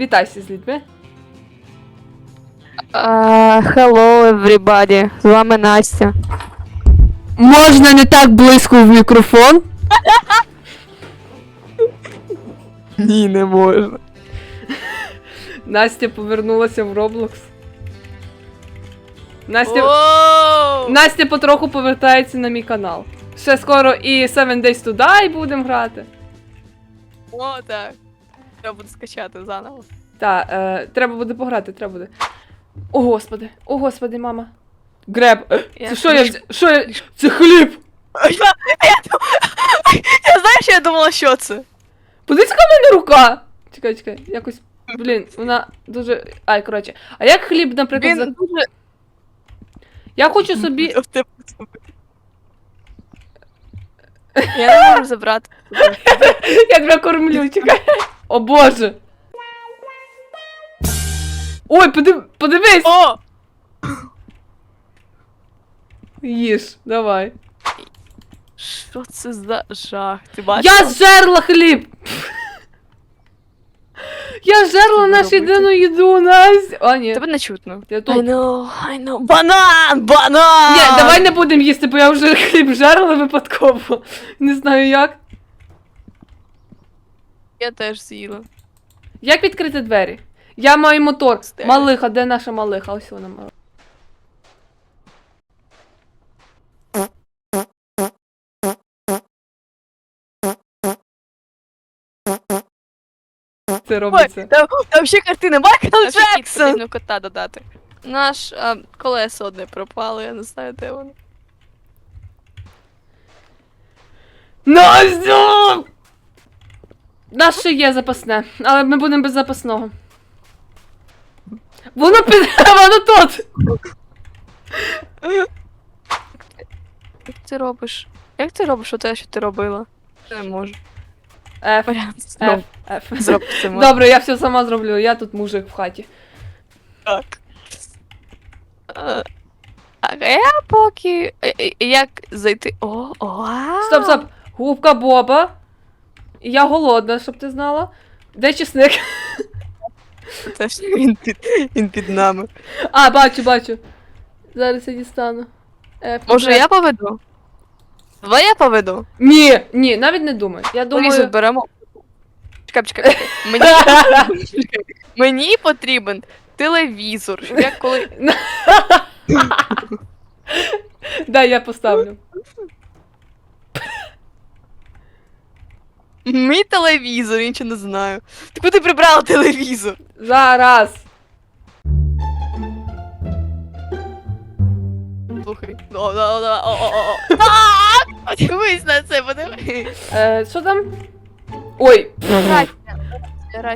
Вітайся з людьми. Uh, hello, everybody. З вами Настя. Можна не так близько в мікрофон. Ні, не можна. Настя повернулася в Roblox. Настя, Оу! Настя потроху повертається на мій канал. Ще скоро і 7 Days to Die будемо грати. О, так. Треба буде скачати заново. Та, е, треба буде пограти, треба буде. О, господи, о, господи, мама. Греб. Е, Я Це що я взя- Що я. Це хліб! Я, я, дум- я знаю, що я думала, що це. Подивіться, яка в мене рука! Чекай, чекай, якось. Блін, вона дуже. Ай, коротше. А як хліб, наприклад, за... Він дуже. я хочу собі. Я не можу забрати. Я тебе кормлю, чекай. О боже. Ой, подив... подивись! О! Їж, давай. Що це за жах? Ти бачиш? Я зжерла хліб! Я зжерла ви нашу робите? єдину їду, Настя. О, ні. Тебе не чутно. Я I тут. know, I know. Банан! Банан! Ні, давай не будемо їсти, бо я вже хліб жерла випадково. Не знаю як. Я теж з'їла. Як відкрити двері? Я маю мотор. Стелі. Малиха, де наша малиха? Ось вона малиха. Це Ой, робиться. там, там ще картина Майкл Там ще кіт Джексон! Потрібно кота додати. Наш а, колесо одне пропало, я не знаю, де воно. Настя! Наш ще є запасне, але ми будемо без запасного. Воно під... Воно тут! Як ти робиш? Як ти робиш те, що ти робила? Не можу. F, Варіант F, зроб. Це можна. Добре, я все сама зроблю, я тут мужик в хаті. Так. А я поки. е, е, Як зайти. О, о. Стоп, стоп! Губка Боба. Я голодна, щоб ти знала. Де чесник? Теж він під, він під нами. А, бачу, бачу. Зараз я дістану. F, Може, я поведу? Давай я поведу. Ні, ні, навіть не думай. Я думаю. беремо. Чекай, чекай. Мені. Мені потрібен телевізор. Щоб я коли. Дай я поставлю. Мій телевізор, я нічого не знаю. Ти куди прибрала телевізор? Зараз. Слухай. О, о, о, о, о, о. Так! Подивись на це, подивись. Е, що там? Ой.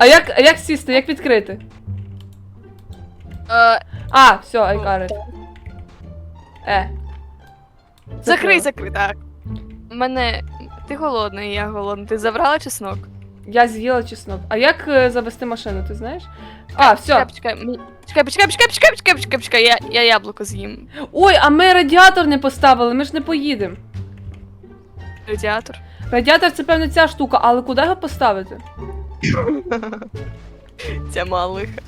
А як, а як сісти, як відкрити? Е, А, все, I got it. Е. Закрий, закрий, так. У мене. Ти голодний, я голодний. Ти забрала чеснок? Я з'їла чеснок. А як е, завести машину, ти знаєш? А, все. Чекай, почекай. почекай, почекай, почекай, почекай, почекай. Я, я яблуко з'їм. Ой, а ми радіатор не поставили, ми ж не поїдемо. Радіатор. Радіатор це певно ця штука, але куди його поставити? Ця малиха.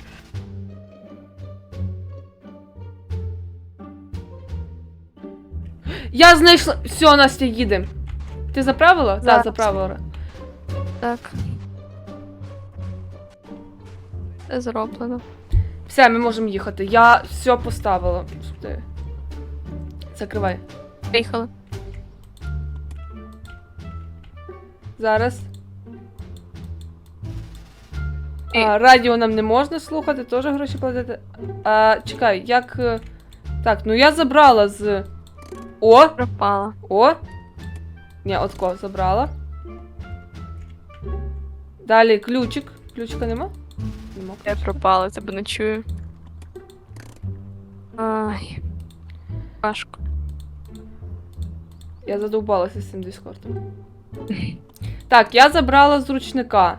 Я знайшла. Все, Настя, їдемо. Ти заправила? Так, Зараз. заправила. Так. Це зроблено. Все, ми можемо їхати. Я все поставила. Ти- Закривай. Приїхали. Зараз. А, радіо нам не можна слухати, теж гроші платити. А, чекай, як. е, Так, ну я забрала з. О! Пропала. О! Ні, отко забрала. Далі ключик. Ключика нема? Нема. Я пропала, тебе не чую. Ай. Важко. Я задовбалася з цим дискортом. Так, я забрала з ручника.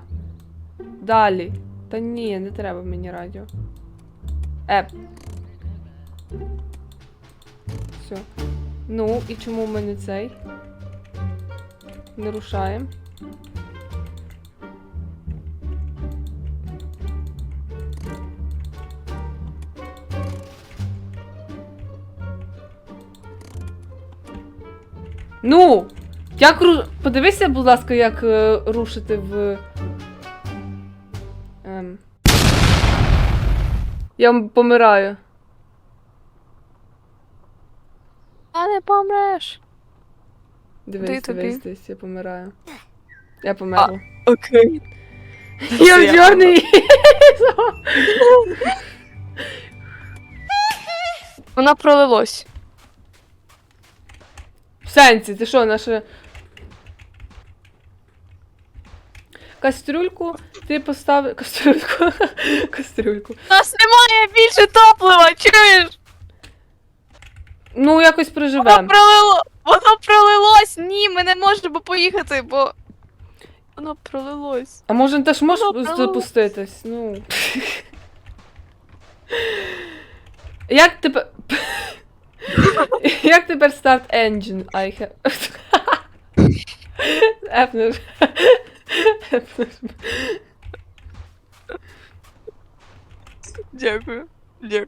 Далі. Та ні, не треба мені радіо. Еп. Все. Ну, і чому ми не цей? не рушаємо. Ну! Як ру... Подивися, будь ласка, як е, рушити в. Ем. Я помираю. А не помреш. Дивись, Ти тобі. дивись, дивись, я помираю. Я померла. Окей. Я я чорний. Вона пролилось. В сенсі, ти що, наша. Кастрюльку ти поставив. Кастрюльку. Кастрюльку. У нас немає більше топлива, чуєш? Ну, якось проживемо. пролило. Воно пролилось. Ні, ми не можемо поїхати, бо. Воно пролилось. А може теж можеш запуститись? Ну. Як тепер. Як тепер старт engine? I have. Епнеш. Епнеш. Дякую. Дякую.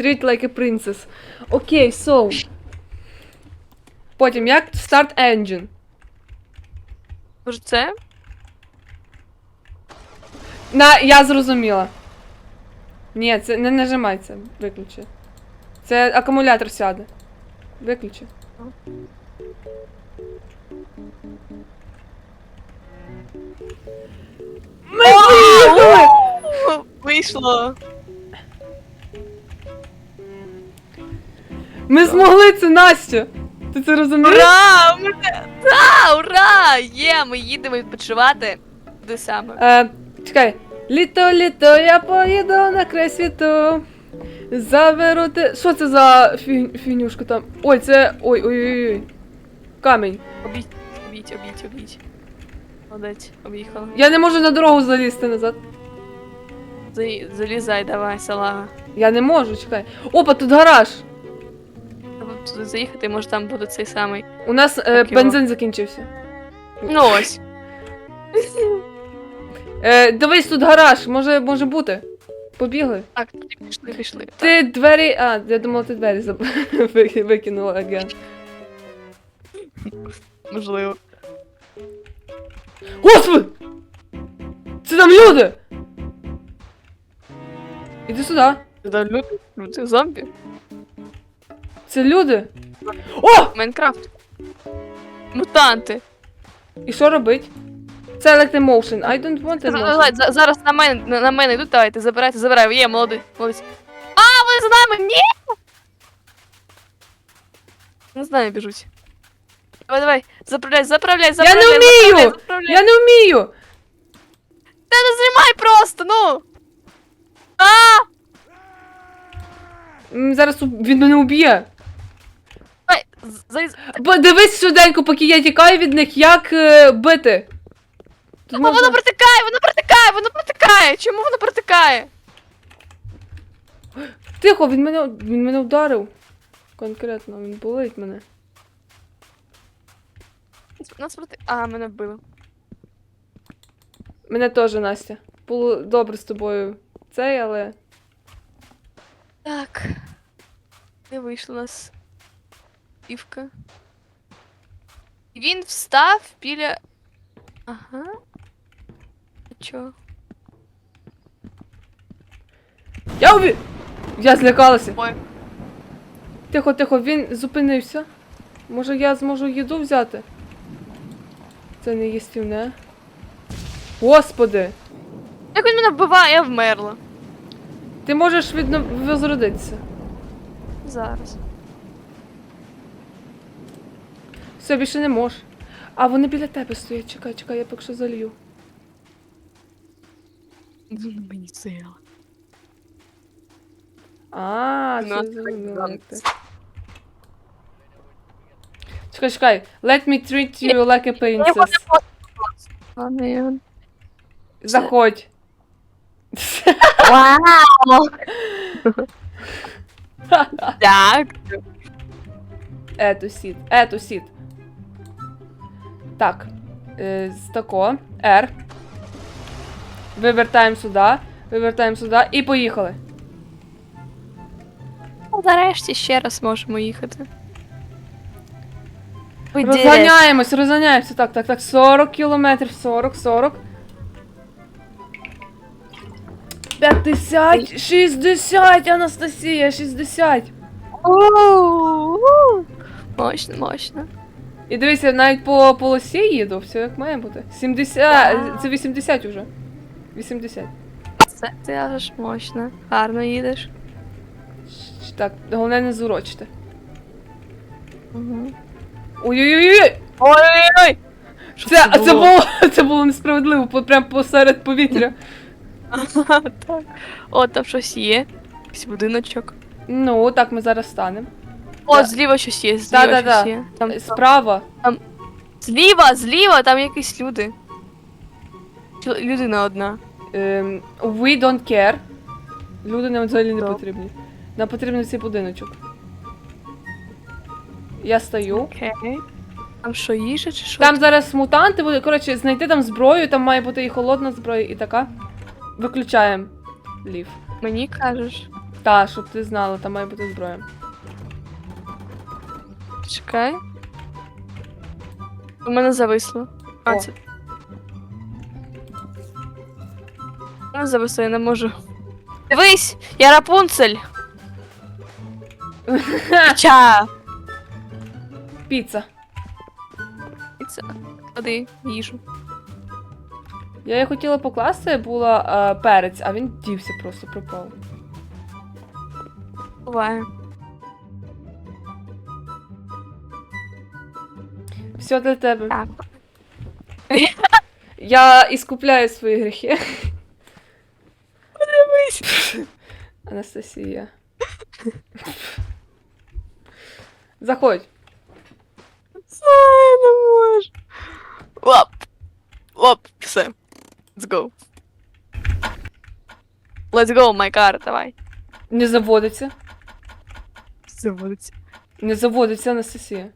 Treat like a princess. Окей, so. Потім, як start engine? Може це? На, я зрозуміла. Ні, це не нажимай це, виключи. Це акумулятор сяде. Виключи. Ми поїхали! Вийшло. Ми змогли це, Настя! Ти це розумієш? Ура! Да, ура! Є, ми їдемо відпочивати. Де саме? Е, чекай. Літо, літо, я поїду на край світу. Заберу те. Що це за фі... фінюшка там? Ой, це. Ой, ой, ой, ой. Камінь. Обіть, обіть, обіть, обіть. Молодець, об'їхала. Я не можу на дорогу залізти назад. Залізай, давай, салага. Я не можу, чекай. Опа, тут гараж. Туди заїхати, може там буде цей самий. У нас е, Так його. бензин закінчився. Ну ось. Е, дивись, тут гараж, може, може бути. Побігли. Так, тоді пішли, пішли. Так. Ти двері. А, я думала, ти двері заб... ви- викинула аген. Можливо. Господи! Це там люди! Іди сюди. Туди люди, люди, зомбі. Це люди. О! Майнкрафт. Мутанти. І що робить? Це Electromotion. I don't want emotion. за- Зараз на мене, на, на мене йдуть, давайте, забирайте, забирай. Є, молодий, молодець. А, вони за нами, ні! Не знаю, біжуть. Давай, давай, заправляй, заправляй, заправляй. не вмію! заправляй, заправляй. Я не вмію! Та не знімай просто, ну! А! М, Зараз уб- він мене уб'є. Бо Дивись швиденько, поки я тікаю від них, як е, бити. Тут О, можна- воно протикає, воно протикає, воно протикає! Чому воно протикає? Тихо, він мене, він мене вдарив. Конкретно, він болить мене. Нас проти... А, мене вбили. Мене теж, Настя. Було добре з тобою цей, але. Так. Де вийшла у нас півка? І Він встав біля. Ага. А чо? Я уві... Я злякалася. Ой. Тихо, тихо, він зупинився. Може я зможу їду взяти? Це не їстівне. Господи! Як він мене вбиває, я вмерла. Ти можеш відно... возродитися. Зараз. Все, більше не можеш. А вони біля тебе стоять. Чекай, чекай, я поки що залью. Мені сила. А, це зрозуміло. Чекай, чекай. Let me treat you like a princess. Заходь. Вау! Так. Ету сіт. Ету сіт. Так. Е, з тако. R. Вивертаємо сюди. Вивертаємо сюди і поїхали. Нарешті ще раз можемо їхати. Розганяємось, розганяємося. Так, так, так. 40 кілометрів, 40, 40. 50, 60, Анастасія, 60. У-у-у. Мощно, мощно. І дивися, навіть по полосі їду, все як має бути. 70, це 80 уже. 80. Це ти аж мощно. Гарно їдеш. Так, головне не зурочити. Угу. Ой-ой-ой! Ой-ой-ой! Це, це, було, це було несправедливо, прям посеред повітря. так. О, там щось є. Якийсь будиночок. Ну, так ми зараз станемо. О, Да. зліва щось є, зліва Да-да-да. щось є. Там, Справа. зліва, зліва, там якісь люди. Чо- Людина одна. Ем, we don't care. Люди нам взагалі не потрібні. Нам потрібен цей будиночок. Я стою. Окей. Там що, їжа чи що? Там зараз мутанти будуть. Коротше, знайти там зброю, там має бути і холодна зброя, і така. Виключаємо лів. Мені кажеш. Та, щоб ти знала, там має бути зброя. Чекай. У мене зависло. А, О. це... У мене зависло, я не можу. Дивись! Я Рапунцель! Ча! Піца. Це. Ходи, їжу. Я її хотіла покласти, була е, перець, а він дівся просто пропав. Буває. Все для тебе. Так. Я іскупляю свої гріхи. Подивись. Анастасія. Заходь. Ай, не можу. Оп. Оп, все. Let's go. Let's go, my car, давай. Не заводиться. Заводиться. Не заводиться Анастасія.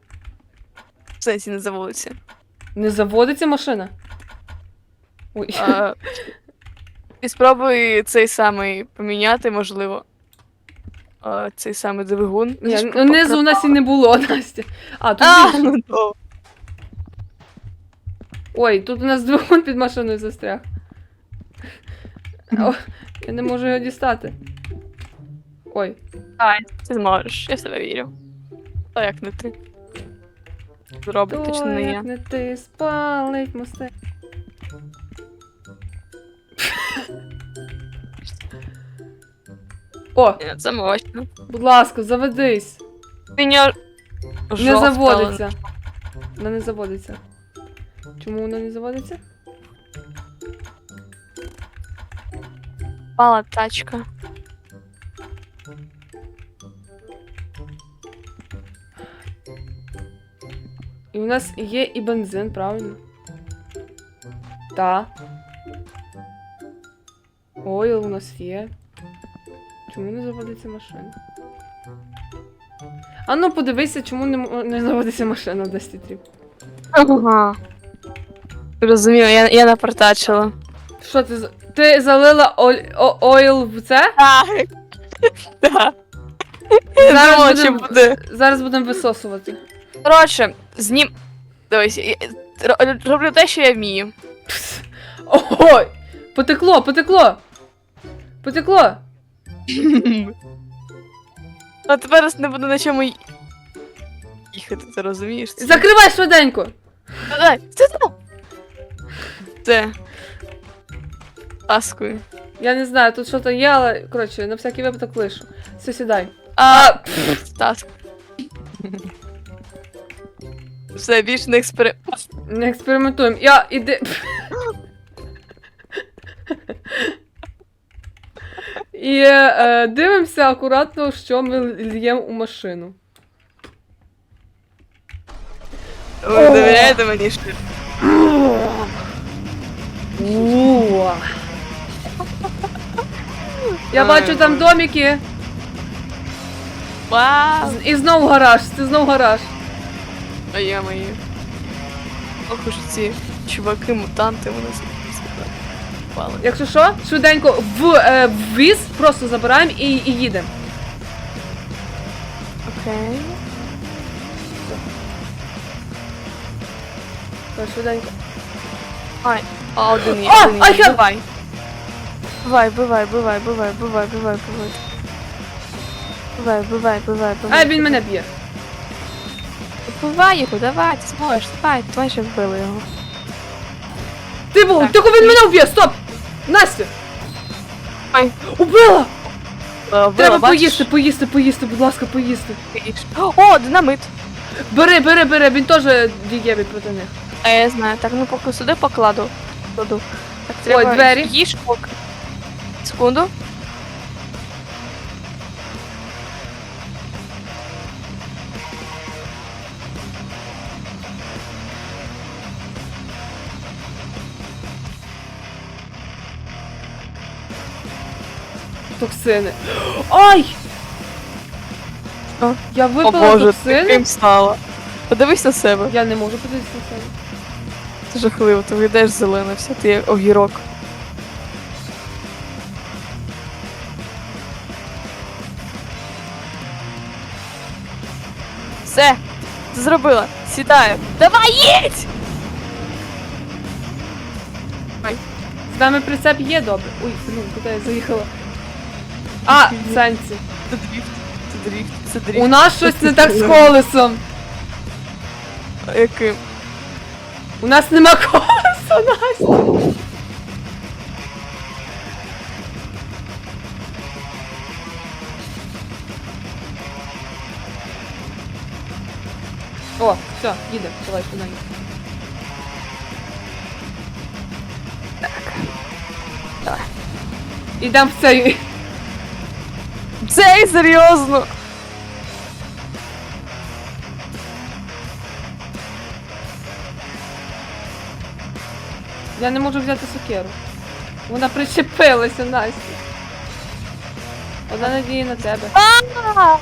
Сенсі не заводиться. Не заводиться машина. Ой. А, і спробуй цей самий поміняти, можливо. А, цей самий двигун. Ні, ну, низу у нас і не було, Настя. А, тут А, ну то. Ой, тут у нас двигун під машиною застряг. О, я не можу його дістати. Ой. Давай, ти зможеш, я в тебе вірю. А як не ти? Зробить точно не я. як не ти спалить мости. О, Ні, Це мощно. будь ласка, заведись. Меня Не заводиться. Вона не заводиться. Чому вона не заводиться? Пала тачка. І у нас є і бензин, правильно? Та. Ойл у нас є. Чому не заводиться машина? А ну подивися, чому не, не заводиться машина в 10 літрів. Ага. Розумію, я, я напортачила. Що ти Ти залила ойл в це? Так. Зараз будемо висосувати. Коротше, знім. Дивись, я- ро- роблю те, що я вмію. Ой! Потекло, потекло! Потекло! А тепер не буду на чому й- їхати, ти розумієш? Це- Закривай швиденько! Давай, це там. Це. Ласкою. Я не знаю, тут що-то є, але коротше, на всякий випадок лишу. Все, сідай. А, Таск. Все, більше не експеримент. Не експериментуємо. Я іди. І е, дивимося акуратно, що ми л'ємо у машину. Ви довіряєте мені що? Я бачу там домики. Вау! І знов гараж. Це знов гараж. А я мої. Ох уж ці чуваки, мутанти, вони пали. Якщо що, швиденько в, е, в віз просто забираємо і, і їдемо. Окей. Давай, швиденько. Ай, а, один є, А, один I є. have- Бивай. Бивай, бивай, бивай, бивай, бивай, бивай, бивай. Бивай, бивай, бивай, А, він мене б'є. Бивай його, давай, ти зможеш, давай, ще вбили його. Ти був, Так. тихо він мене вб'є, стоп! Настя! Ай. Убила! Е, Треба бачиш? поїсти, поїсти, поїсти, будь ласка, поїсти. О, динамит. Бери, бери, бери, він теж дієвий проти них. А я знаю, так, ну поки сюди покладу. Кладу. Так, треба двері. їж поки. Секунду. Токсини. Ай! Що? Я О випила боже, токсини. таким стало. Подивись на себе. Я не можу подивитися на себе. Це жахливо, ти вийдеш зелена, вся ти як огірок. Все, ти зробила. Сідаю. Давай їдь! З нами прицеп є добре. Ой, блін, куди я заїхала? А, в сенсі. Це дріфт, це дріфт, це дріфт. У нас щось не так з колесом. Яким? У нас нема колеса, Настя. О, все, їдемо, давай сюди. Так. Давай. Ідемо в цей. Цей серйозно! Я не можу взяти сокеру. Вона причепилася, Настя. Одна надія на тебе. А!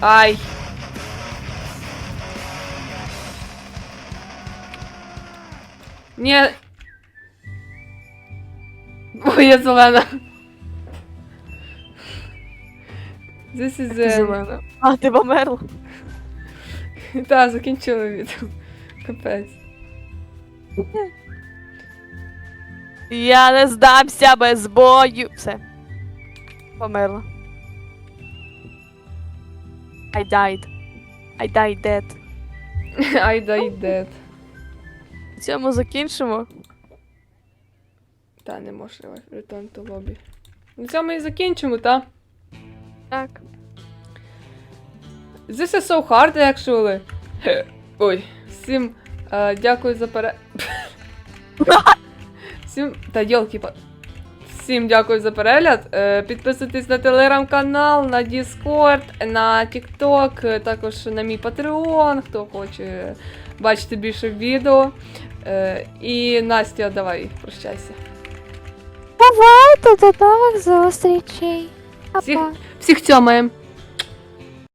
Ай. Ні. Ой, я зелена. This is the... зелена. А, ти померла. Та, закінчили відео. Капець. Я не здамся без бою. Все. Померла. I died. I died dead. I died dead. На цьому закінчимо. Та, неможливо. Return to lobby. На цьому і закінчимо, та? Так. This is so hard, actually. Ой, всім е, дякую за пере... Всім. Та йолки па. Всім дякую за перегляд. Е, підписуйтесь на телеграм-канал, на Discord, на TikTok, е, також на мій Patreon, хто хоче бачити більше відео. Е, і Настя, давай, прощайся. Бувайте, до нових зустрічей. Всіх, всіх цьомаємо.